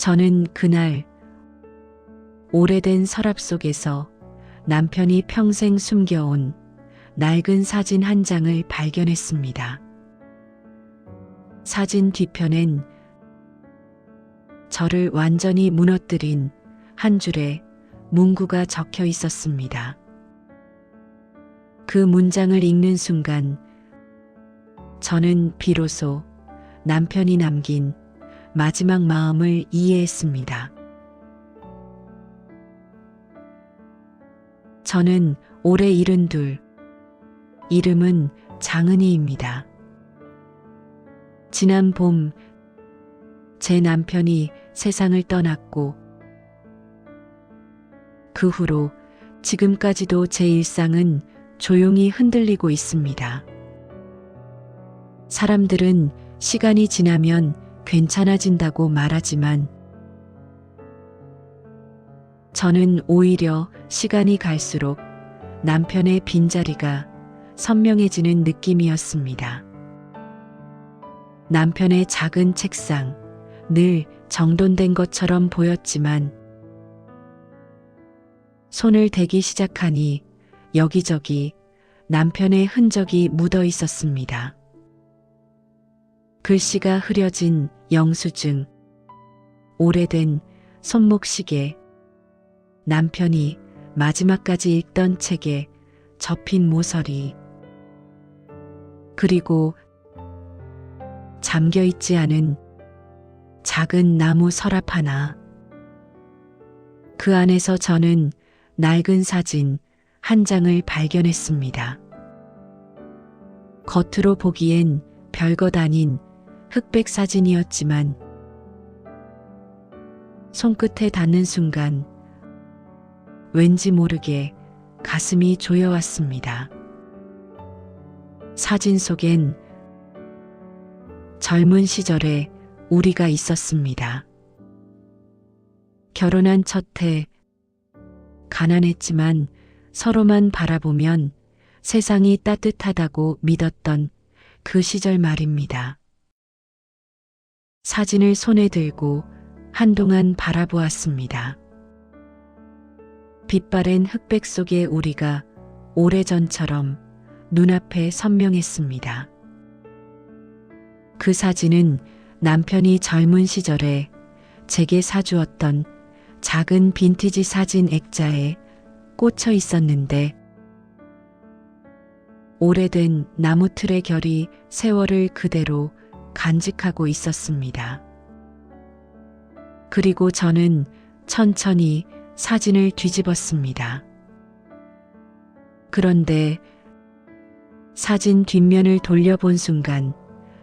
저는 그날 오래된 서랍 속에서 남편이 평생 숨겨온 낡은 사진 한 장을 발견했습니다. 사진 뒤편엔 저를 완전히 무너뜨린 한 줄의 문구가 적혀 있었습니다. 그 문장을 읽는 순간 저는 비로소 남편이 남긴 마지막 마음을 이해했습니다. 저는 올해 일흔 둘, 이름은 장은희입니다. 지난 봄, 제 남편이 세상을 떠났고, 그 후로 지금까지도 제 일상은 조용히 흔들리고 있습니다. 사람들은 시간이 지나면 괜찮아진다고 말하지만 저는 오히려 시간이 갈수록 남편의 빈자리가 선명해지는 느낌이었습니다. 남편의 작은 책상, 늘 정돈된 것처럼 보였지만 손을 대기 시작하니 여기저기 남편의 흔적이 묻어 있었습니다. 글씨가 흐려진 영수증, 오래된 손목시계, 남편이 마지막까지 읽던 책에 접힌 모서리, 그리고 잠겨 있지 않은 작은 나무 서랍 하나. 그 안에서 저는 낡은 사진 한 장을 발견했습니다. 겉으로 보기엔 별것 아닌 흑백 사진이었지만 손끝에 닿는 순간 왠지 모르게 가슴이 조여왔습니다. 사진 속엔 젊은 시절에 우리가 있었습니다. 결혼한 첫 해, 가난했지만 서로만 바라보면 세상이 따뜻하다고 믿었던 그 시절 말입니다. 사진을 손에 들고 한동안 바라보았습니다. 빛바랜 흑백 속의 우리가 오래전처럼 눈앞에 선명했습니다. 그 사진은 남편이 젊은 시절에 제게 사주었던 작은 빈티지 사진 액자에 꽂혀 있었는데 오래된 나무 틀의 결이 세월을 그대로 간직하고 있었습니다. 그리고 저는 천천히 사진을 뒤집었습니다. 그런데 사진 뒷면을 돌려본 순간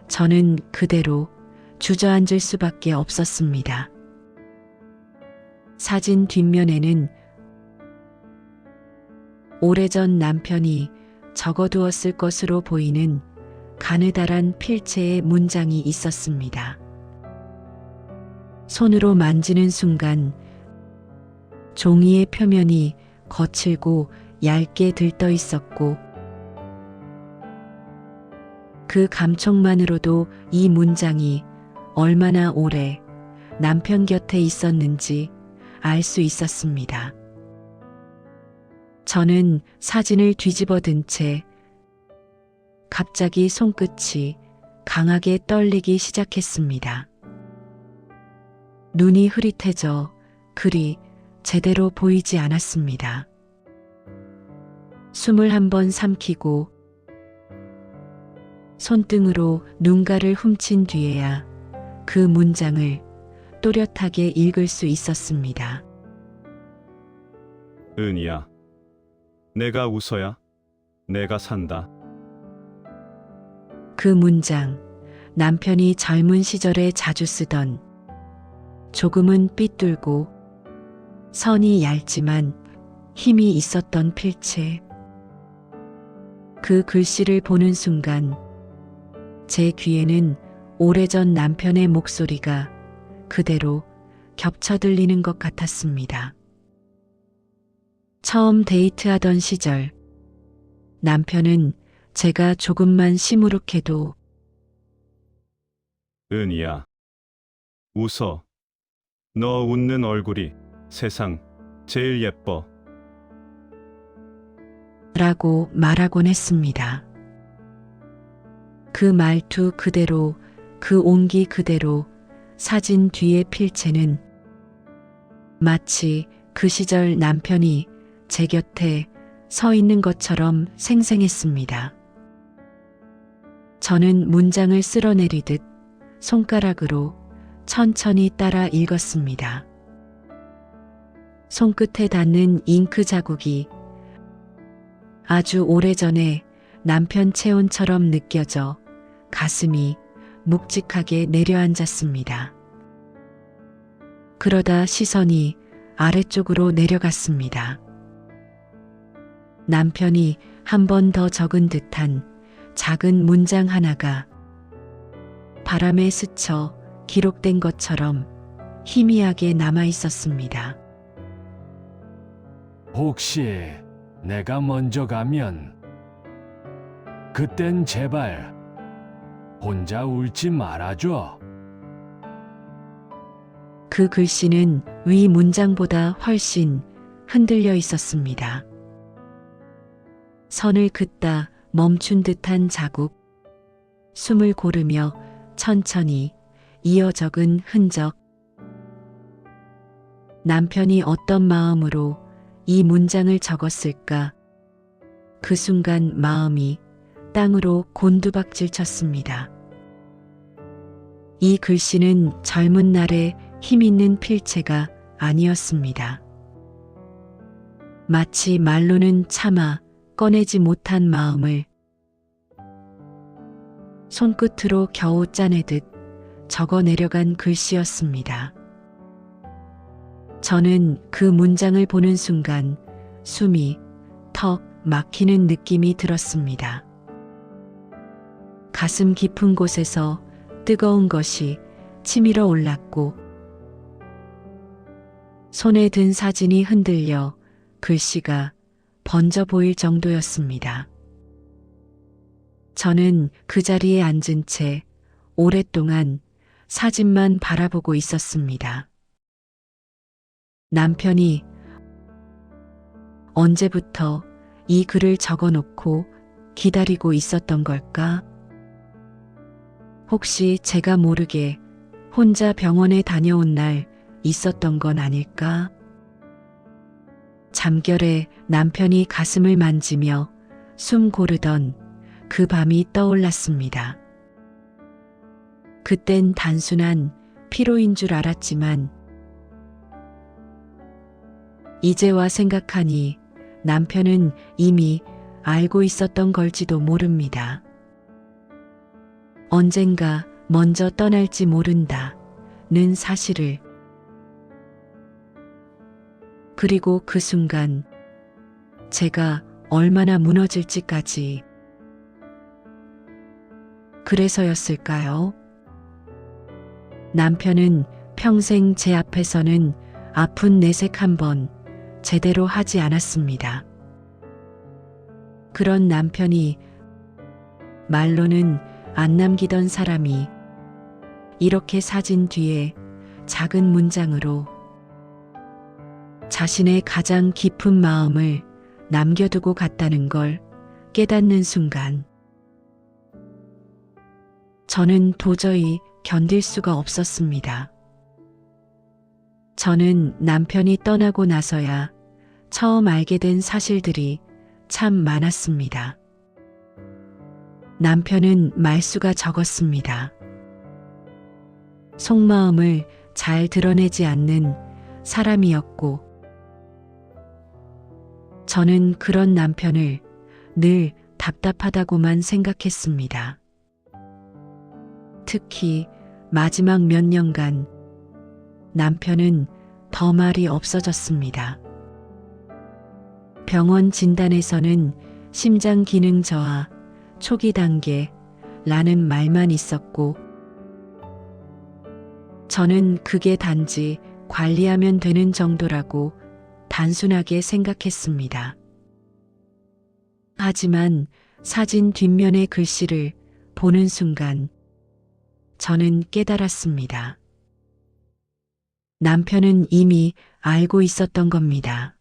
저는 그대로 주저앉을 수밖에 없었습니다. 사진 뒷면에는 오래전 남편이 적어두었을 것으로 보이는 가느다란 필체의 문장이 있었습니다. 손으로 만지는 순간 종이의 표면이 거칠고 얇게 들떠 있었고 그 감촉만으로도 이 문장이 얼마나 오래 남편 곁에 있었는지 알 수 있었습니다. 저는 사진을 뒤집어 든 채 갑자기 손끝이 강하게 떨리기 시작했습니다. 눈이 흐릿해져 글이 제대로 보이지 않았습니다. 숨을 한 번 삼키고 손등으로 눈가를 훔친 뒤에야 그 문장을 또렷하게 읽을 수 있었습니다. 은희야, 내가 웃어야 내가 산다. 그 문장, 남편이 젊은 시절에 자주 쓰던 조금은 삐뚤고 선이 얇지만 힘이 있었던 필체. 그 글씨를 보는 순간 제 귀에는 오래전 남편의 목소리가 그대로 겹쳐 들리는 것 같았습니다. 처음 데이트하던 시절, 남편은 제가 조금만 시무룩해도 은희야, 웃어. 너 웃는 얼굴이 세상 제일 예뻐. 라고 말하곤 했습니다. 그 말투 그대로, 그 온기 그대로 사진 뒤의 필체는 마치 그 시절 남편이 제 곁에 서 있는 것처럼 생생했습니다. 저는 문장을 쓸어내리듯 손가락으로 천천히 따라 읽었습니다. 손끝에 닿는 잉크 자국이 아주 오래전에 남편 체온처럼 느껴져 가슴이 묵직하게 내려앉았습니다. 그러다 시선이 아래쪽으로 내려갔습니다. 남편이 한 번 더 적은 듯한 작은 문장 하나가 바람에 스쳐 기록된 것처럼 희미하게 남아 있었습니다. 혹시 내가 먼저 가면 그땐 제발 혼자 울지 말아줘. 그 글씨는 위 문장보다 훨씬 흔들려 있었습니다. 선을 긋다 멈춘 듯한 자국, 숨을 고르며 천천히 이어 적은 흔적. 남편이 어떤 마음으로 이 문장을 적었을까? 그 순간 마음이 땅으로 곤두박질 쳤습니다. 이 글씨는 젊은 날의 힘있는 필체가 아니었습니다. 마치 말로는 차마 꺼내지 못한 마음을 손끝으로 겨우 짜내듯 적어 내려간 글씨였습니다. 저는 그 문장을 보는 순간 숨이 턱 막히는 느낌이 들었습니다. 가슴 깊은 곳에서 뜨거운 것이 치밀어 올랐고 손에 든 사진이 흔들려 글씨가 번져 보일 정도였습니다. 저는 그 자리에 앉은 채 오랫동안 사진만 바라보고 있었습니다. 남편이 언제부터 이 글을 적어 놓고 기다리고 있었던 걸까? 혹시 제가 모르게 혼자 병원에 다녀온 날 있었던 건 아닐까? 잠결에 남편이 가슴을 만지며 숨 고르던 그 밤이 떠올랐습니다. 그땐 단순한 피로인 줄 알았지만 이제와 생각하니 남편은 이미 알고 있었던 걸지도 모릅니다. 언젠가 먼저 떠날지 모른다는 사실을 그리고 그 순간 제가 얼마나 무너질지까지 그래서였을까요? 남편은 평생 제 앞에서는 아픈 내색 한 번 제대로 하지 않았습니다. 그런 남편이 말로는 안 남기던 사람이 이렇게 사진 뒤에 작은 문장으로 자신의 가장 깊은 마음을 남겨두고 갔다는 걸 깨닫는 순간 저는 도저히 견딜 수가 없었습니다. 저는 남편이 떠나고 나서야 처음 알게 된 사실들이 참 많았습니다. 남편은 말수가 적었습니다. 속마음을 잘 드러내지 않는 사람이었고, 저는 그런 남편을 늘 답답하다고만 생각했습니다. 특히 마지막 몇 년간 남편은 더 말이 없어졌습니다. 병원 진단에서는 심장 기능 저하 초기 단계라는 말만 있었고, 저는 그게 단지 관리하면 되는 정도라고 단순하게 생각했습니다. 하지만 사진 뒷면의 글씨를 보는 순간 저는 깨달았습니다. 남편은 이미 알고 있었던 겁니다.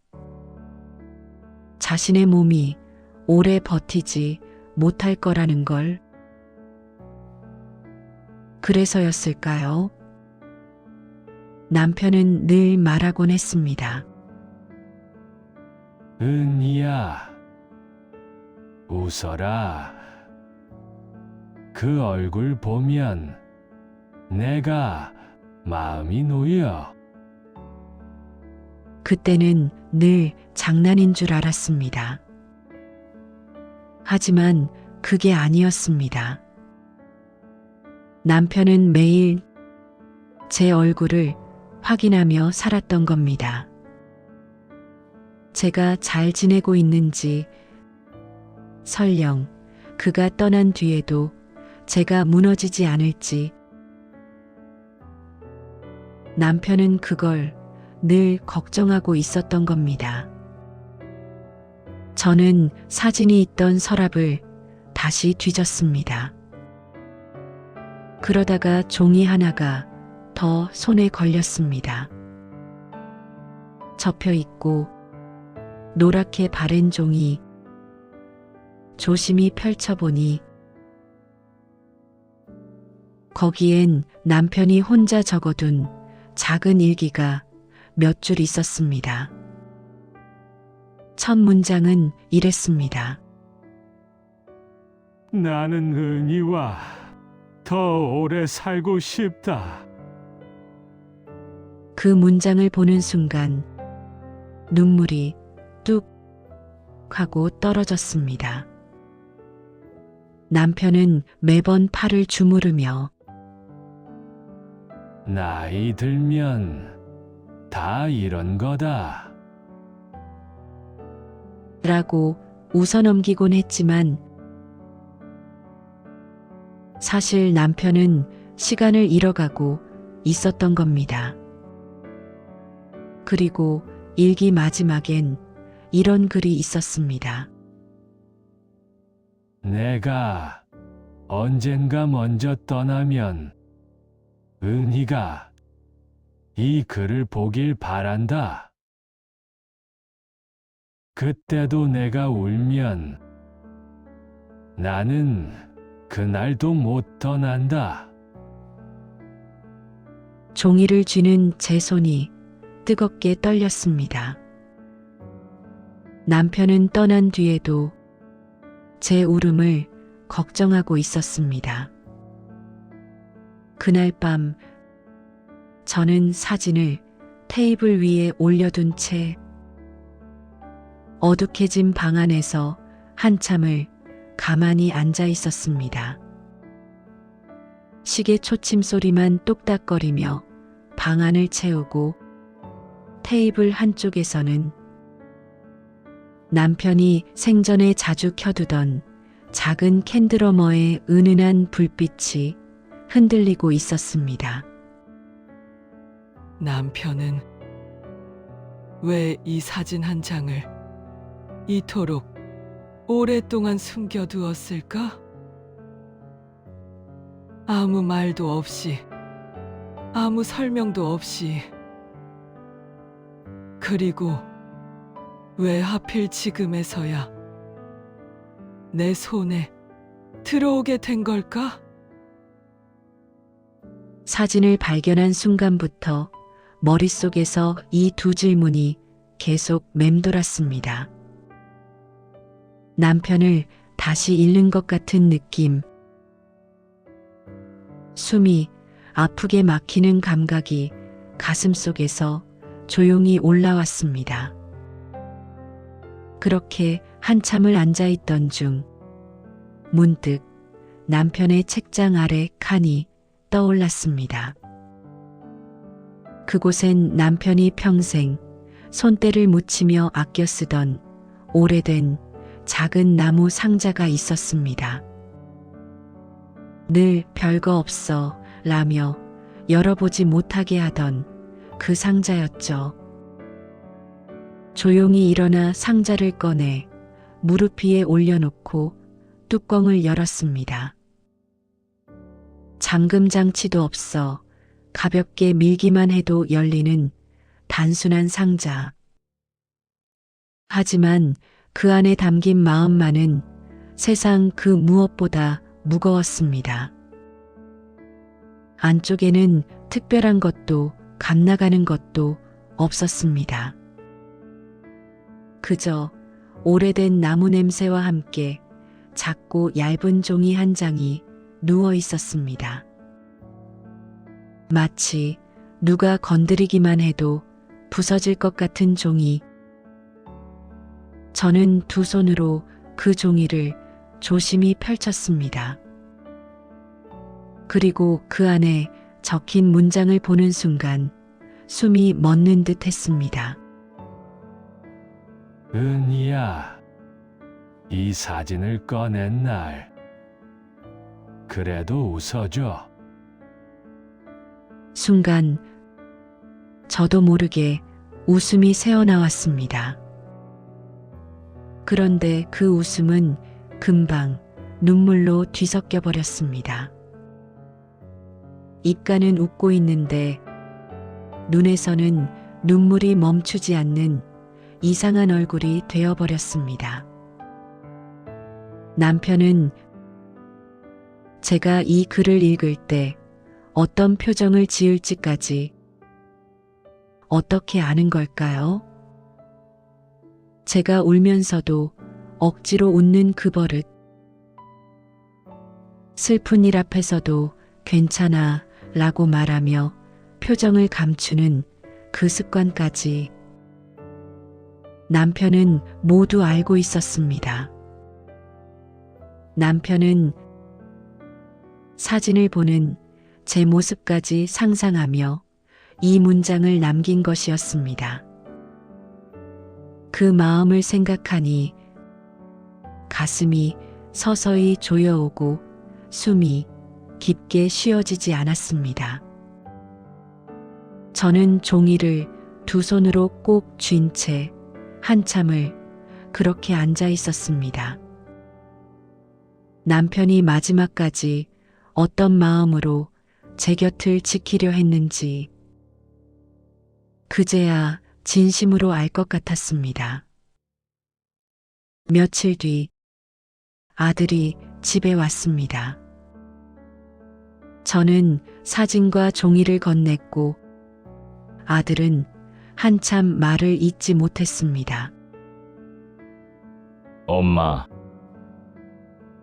자신의 몸이 오래 버티지 못할 거라는 걸. 그래서였을까요? 남편은 늘 말하곤 했습니다. 은희야, 웃어라. 그 얼굴 보면 내가 마음이 놓여. 그때는 늘 장난인 줄 알았습니다. 하지만 그게 아니었습니다. 남편은 매일 제 얼굴을 확인하며 살았던 겁니다. 제가 잘 지내고 있는지, 설령 그가 떠난 뒤에도 제가 무너지지 않을지, 남편은 그걸 늘 걱정하고 있었던 겁니다. 저는 사진이 있던 서랍을 다시 뒤졌습니다. 그러다가 종이 하나가 더 손에 걸렸습니다. 접혀 있고 노랗게 바랜 종이 조심히 펼쳐보니 거기엔 남편이 혼자 적어둔 작은 일기가 몇 줄 있었습니다. 첫 문장은 이랬습니다. 나는 은희와 더 오래 살고 싶다. 그 문장을 보는 순간 눈물이 뚝 하고 떨어졌습니다. 남편은 매번 팔을 주무르며 나이 들면 다 이런 거다. 라고 웃어넘기곤 했지만 사실 남편은 시간을 잃어가고 있었던 겁니다. 그리고 일기 마지막엔 이런 글이 있었습니다. 내가 언젠가 먼저 떠나면 은희가 이 글을 보길 바란다. 그때도 내가 울면 나는 그날도 못 떠난다. 종이를 쥐는 제 손이 뜨겁게 떨렸습니다. 남편은 떠난 뒤에도 제 울음을 걱정하고 있었습니다. 그날 밤 저는 사진을 테이블 위에 올려둔 채 어둑해진 방 안에서 한참을 가만히 앉아 있었습니다. 시계 초침 소리만 똑딱거리며 방 안을 채우고 테이블 한쪽에서는 남편이 생전에 자주 켜두던 작은 캔드러머의 은은한 불빛이 흔들리고 있었습니다. 남편은 왜 이 사진 한 장을 이토록 오랫동안 숨겨두었을까? 아무 말도 없이, 아무 설명도 없이, 그리고 왜 하필 지금에서야 내 손에 들어오게 된 걸까? 사진을 발견한 순간부터 머릿속에서 이 두 질문이 계속 맴돌았습니다. 남편을 다시 잃는 것 같은 느낌. 숨이 아프게 막히는 감각이 가슴 속에서 조용히 올라왔습니다. 그렇게 한참을 앉아 있던 중 문득 남편의 책장 아래 칸이 떠올랐습니다. 그곳엔 남편이 평생 손때를 묻히며 아껴 쓰던 오래된 작은 나무 상자가 있었습니다. 늘 별거 없어 라며 열어보지 못하게 하던 그 상자였죠. 조용히 일어나 상자를 꺼내 무릎 위에 올려놓고 뚜껑을 열었습니다. 잠금 장치도 없어 가볍게 밀기만 해도 열리는 단순한 상자. 하지만 그 안에 담긴 마음만은 세상 그 무엇보다 무거웠습니다. 안쪽에는 특별한 것도 감나가는 것도 없었습니다. 그저 오래된 나무 냄새와 함께 작고 얇은 종이 한 장이 누워 있었습니다. 마치 누가 건드리기만 해도 부서질 것 같은 종이. 저는 두 손으로 그 종이를 조심히 펼쳤습니다. 그리고 그 안에 적힌 문장을 보는 순간 숨이 멎는 듯 했습니다. 은희야, 이 사진을 꺼낸 날. 그래도 웃어줘. 순간 저도 모르게 웃음이 새어나왔습니다. 그런데 그 웃음은 금방 눈물로 뒤섞여 버렸습니다. 입가는 웃고 있는데 눈에서는 눈물이 멈추지 않는 이상한 얼굴이 되어버렸습니다. 남편은 제가 이 글을 읽을 때 어떤 표정을 지을지까지 어떻게 아는 걸까요? 제가 울면서도 억지로 웃는 그 버릇. 슬픈 일 앞에서도 괜찮아 라고 말하며 표정을 감추는 그 습관까지 남편은 모두 알고 있었습니다. 남편은 사진을 보는 제 모습까지 상상하며 이 문장을 남긴 것이었습니다. 그 마음을 생각하니 가슴이 서서히 조여오고 숨이 깊게 쉬어지지 않았습니다. 저는 종이를 두 손으로 꼭 쥔 채 한참을 그렇게 앉아 있었습니다. 남편이 마지막까지 어떤 마음으로 제 곁을 지키려 했는지 그제야 진심으로 알 것 같았습니다. 며칠 뒤 아들이 집에 왔습니다. 저는 사진과 종이를 건넸고 아들은 한참 말을 잇지 못했습니다. 엄마.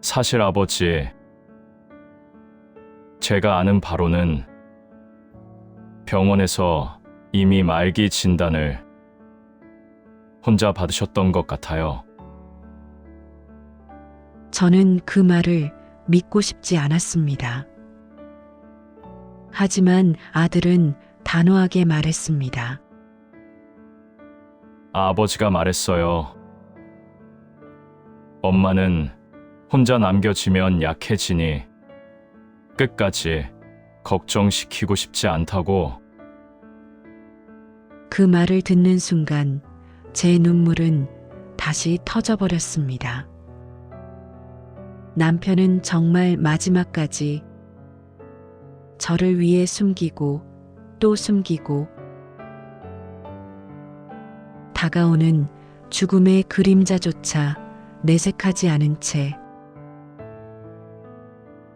사실 아버지, 제가 아는 바로는 병원에서 이미 말기 진단을 혼자 받으셨던 것 같아요. 저는 그 말을 믿고 싶지 않았습니다. 하지만 아들은 단호하게 말했습니다. 아버지가 말했어요. 엄마는 혼자 남겨지면 약해지니 끝까지 걱정시키고 싶지 않다고 그 말을 듣는 순간 제 눈물은 다시 터져버렸습니다. 남편은 정말 마지막까지 저를 위해 숨기고 또 숨기고 다가오는 죽음의 그림자조차 내색하지 않은 채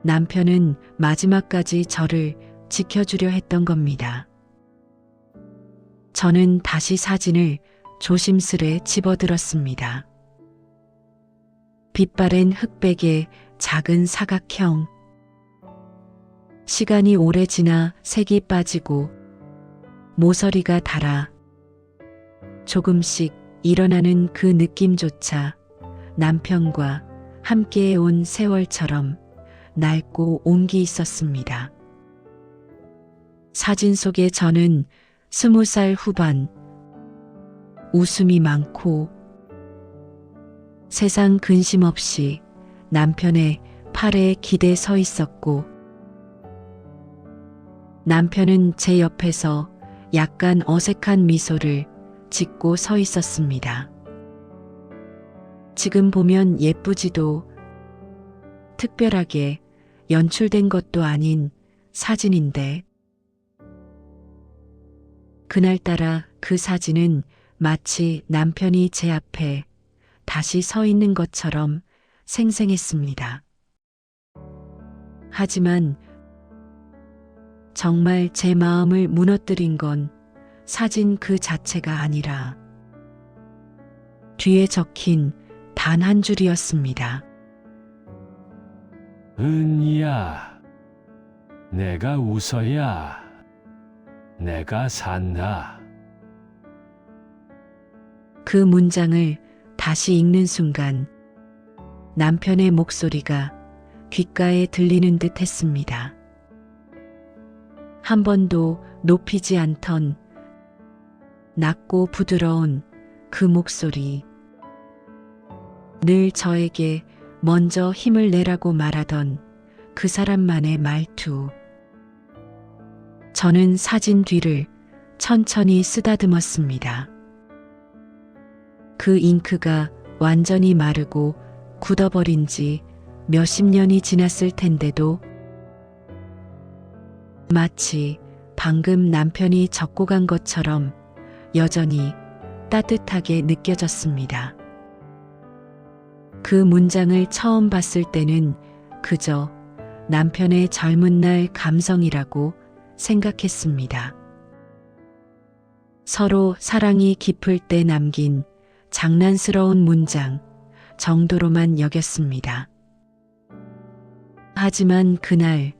남편은 마지막까지 저를 지켜주려 했던 겁니다. 저는 다시 사진을 조심스레 집어들었습니다. 빛바랜 흑백의 작은 사각형. 시간이 오래 지나 색이 빠지고 모서리가 닳아 조금씩 일어나는 그 느낌조차 남편과 함께 온 세월처럼 낡고 온기 있었습니다. 사진 속의 저는 스무 살 후반, 웃음이 많고 세상 근심 없이 남편의 팔에 기대 서 있었고 남편은 제 옆에서 약간 어색한 미소를 짓고 서 있었습니다. 지금 보면 예쁘지도 특별하게 연출된 것도 아닌 사진인데 그날따라 그 사진은 마치 남편이 제 앞에 다시 서 있는 것처럼 생생했습니다. 하지만 정말 제 마음을 무너뜨린 건 사진 그 자체가 아니라 뒤에 적힌 단 한 줄이었습니다. 은희야, 내가 웃어야 내가 산다. 그 문장을 다시 읽는 순간 남편의 목소리가 귓가에 들리는 듯 했습니다. 한 번도 높이지 않던 낮고 부드러운 그 목소리. 늘 저에게 먼저 힘을 내라고 말하던 그 사람만의 말투. 저는 사진 뒤를 천천히 쓰다듬었습니다. 그 잉크가 완전히 마르고 굳어버린 지 몇십 년이 지났을 텐데도 마치 방금 남편이 적고 간 것처럼 여전히 따뜻하게 느껴졌습니다. 그 문장을 처음 봤을 때는 그저 남편의 젊은 날 감성이라고 생각했습니다. 서로 사랑이 깊을 때 남긴 장난스러운 문장 정도로만 여겼습니다. 하지만 그날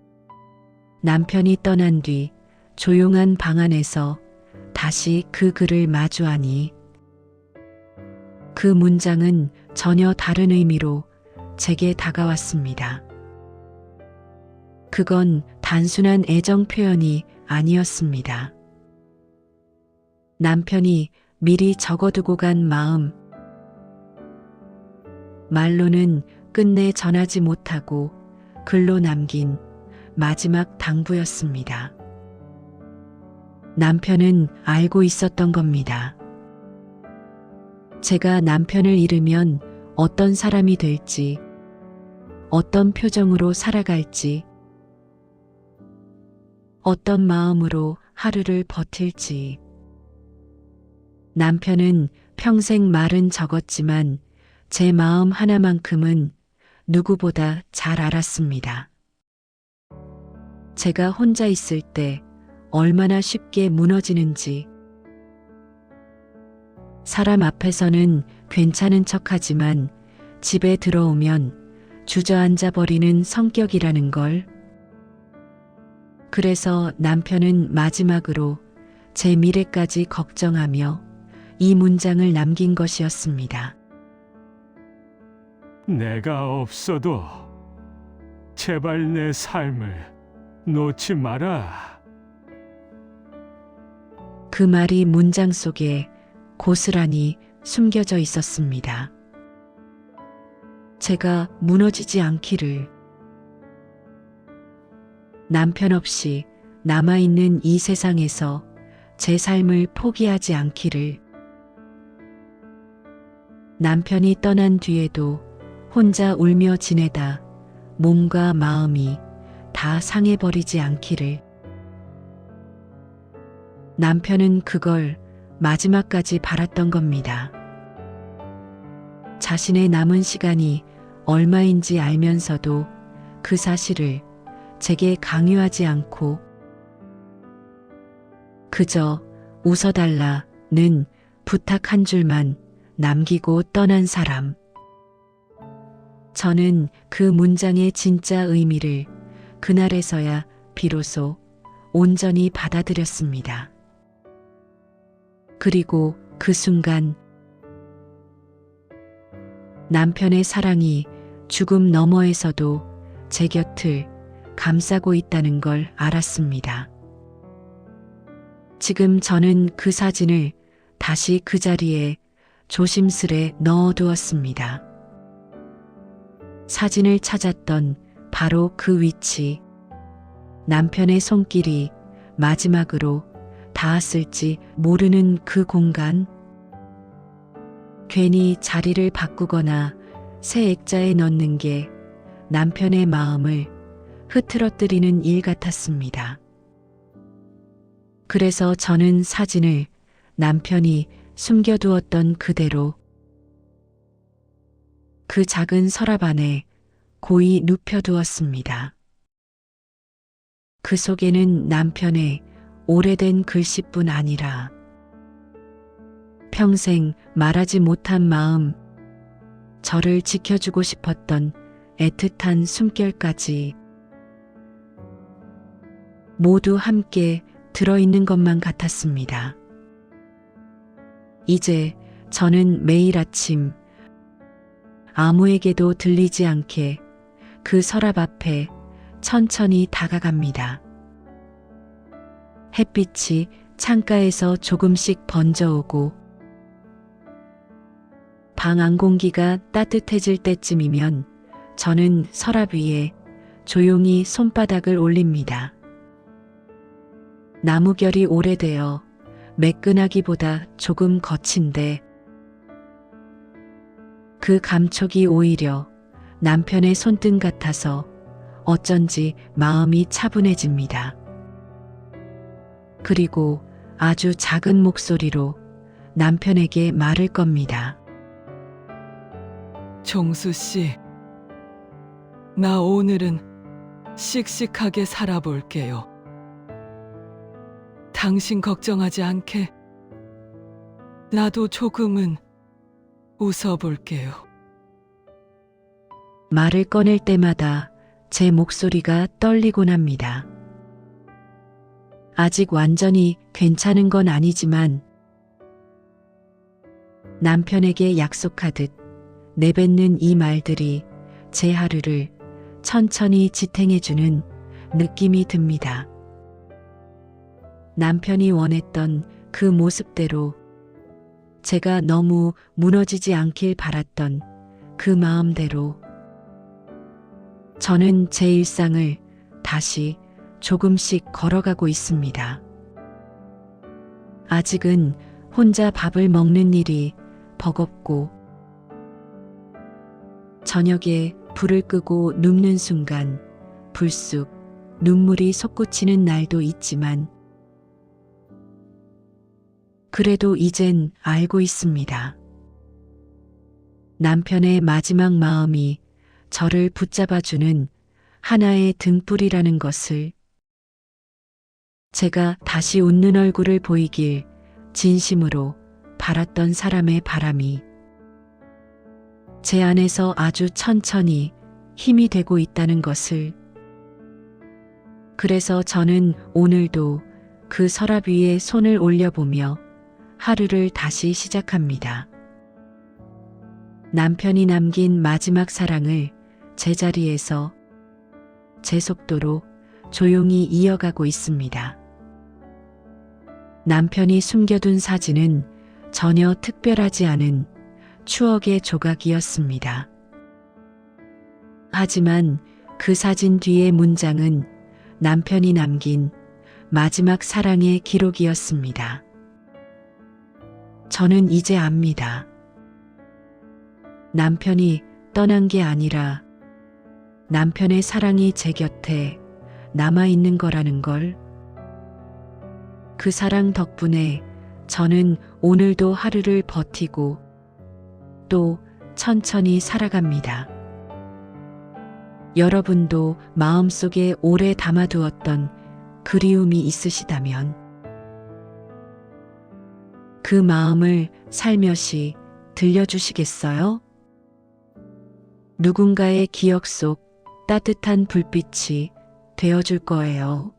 남편이 떠난 뒤 조용한 방 안에서 다시 그 글을 마주하니 그 문장은 전혀 다른 의미로 제게 다가왔습니다. 그건 단순한 애정 표현이 아니었습니다. 남편이 미리 적어두고 간 마음. 말로는 끝내 전하지 못하고 글로 남긴 마지막 당부였습니다. 남편은 알고 있었던 겁니다. 제가 남편을 잃으면 어떤 사람이 될지, 어떤 표정으로 살아갈지, 어떤 마음으로 하루를 버틸지. 남편은 평생 말은 적었지만 제 마음 하나만큼은 누구보다 잘 알았습니다. 제가 혼자 있을 때 얼마나 쉽게 무너지는지. 사람 앞에서는 괜찮은 척 하지만 집에 들어오면 주저앉아 버리는 성격이라는 걸. 그래서 남편은 마지막으로 제 미래까지 걱정하며 이 문장을 남긴 것이었습니다. 내가 없어도 제발 내 삶을 놓지 마라. 그 말이 문장 속에 고스란히 숨겨져 있었습니다. 제가 무너지지 않기를. 남편 없이 남아있는 이 세상에서 제 삶을 포기하지 않기를. 남편이 떠난 뒤에도 혼자 울며 지내다 몸과 마음이 다 상해버리지 않기를. 남편은 그걸 마지막까지 바랐던 겁니다. 자신의 남은 시간이 얼마인지 알면서도 그 사실을 제게 강요하지 않고 그저 웃어달라는 부탁 한 줄만 남기고 떠난 사람. 저는 그 문장의 진짜 의미를 그날에서야 비로소 온전히 받아들였습니다. 그리고 그 순간 남편의 사랑이 죽음 너머에서도 제 곁을 감싸고 있다는 걸 알았습니다. 지금 저는 그 사진을 다시 그 자리에 조심스레 넣어두었습니다. 사진을 찾았던 바로 그 위치. 남편의 손길이 마지막으로 닿았을지 모르는 그 공간. 괜히 자리를 바꾸거나 새 액자에 넣는 게 남편의 마음을 흐트러뜨리는 일 같았습니다. 그래서 저는 사진을 남편이 숨겨두었던 그대로 그 작은 서랍 안에 고이 눕혀두었습니다. 그 속에는 남편의 오래된 글씨뿐 아니라 평생 말하지 못한 마음, 저를 지켜주고 싶었던 애틋한 숨결까지 모두 함께 들어있는 것만 같았습니다. 이제 저는 매일 아침 아무에게도 들리지 않게 그 서랍 앞에 천천히 다가갑니다. 햇빛이 창가에서 조금씩 번져오고 방 안 공기가 따뜻해질 때쯤이면 저는 서랍 위에 조용히 손바닥을 올립니다. 나무결이 오래되어 매끈하기보다 조금 거친데 그 감촉이 오히려 남편의 손등 같아서 어쩐지 마음이 차분해집니다. 그리고 아주 작은 목소리로 남편에게 말을 겁니다. 정수 씨, 나 오늘은 씩씩하게 살아볼게요. 당신 걱정하지 않게 나도 조금은 웃어볼게요. 말을 꺼낼 때마다 제 목소리가 떨리곤 합니다. 아직 완전히 괜찮은 건 아니지만 남편에게 약속하듯 내뱉는 이 말들이 제 하루를 천천히 지탱해주는 느낌이 듭니다. 남편이 원했던 그 모습대로 제가 너무 무너지지 않길 바랐던 그 마음대로 저는 제 일상을 다시 조금씩 걸어가고 있습니다. 아직은 혼자 밥을 먹는 일이 버겁고 저녁에 불을 끄고 눕는 순간 불쑥 눈물이 솟구치는 날도 있지만 그래도 이젠 알고 있습니다. 남편의 마지막 마음이 저를 붙잡아주는 하나의 등불이라는 것을 제가 다시 웃는 얼굴을 보이길 진심으로 바랐던 사람의 바람이 제 안에서 아주 천천히 힘이 되고 있다는 것을 그래서 저는 오늘도 그 서랍 위에 손을 올려보며 하루를 다시 시작합니다. 남편이 남긴 마지막 사랑을 제자리에서 제 속도로 조용히 이어가고 있습니다. 남편이 숨겨둔 사진은 전혀 특별하지 않은 추억의 조각이었습니다. 하지만 그 사진 뒤의 문장은 남편이 남긴 마지막 사랑의 기록이었습니다. 저는 이제 압니다. 남편이 떠난 게 아니라 남편의 사랑이 제 곁에 남아있는 거라는 걸. 그 사랑 덕분에 저는 오늘도 하루를 버티고 또 천천히 살아갑니다. 여러분도 마음속에 오래 담아두었던 그리움이 있으시다면 그 마음을 살며시 들려주시겠어요? 누군가의 기억 속 따뜻한 불빛이 되어줄 거예요.